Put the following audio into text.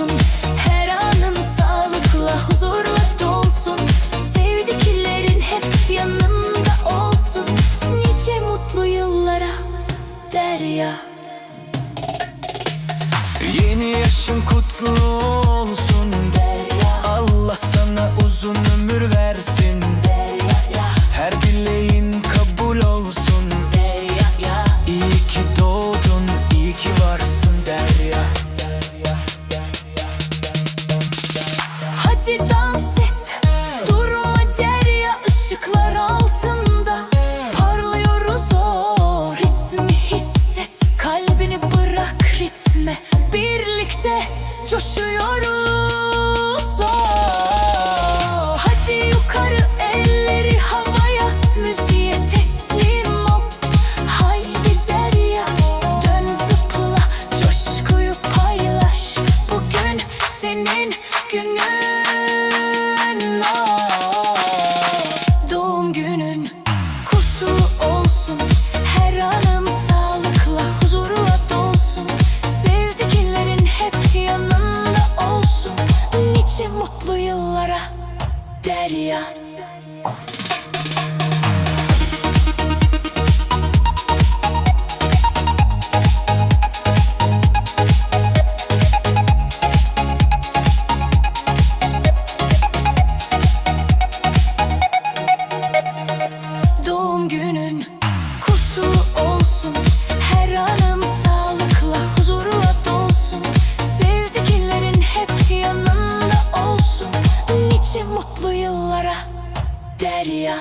olsun Her anın sağlıkla huzurla dolsun. Sevdiklerin hep yanında olsun. Nice mutlu yıllara Derya. Yeni yaşın kutlu olsun. Derya. Allah sana uzun ömür versin. gitme Birlikte coşuyoruz oh. Hadi yukarı elleri havaya Müziğe teslim ol Haydi derya Dön zıpla coşkuyu paylaş Bugün senin Daddy, I yıllara derya.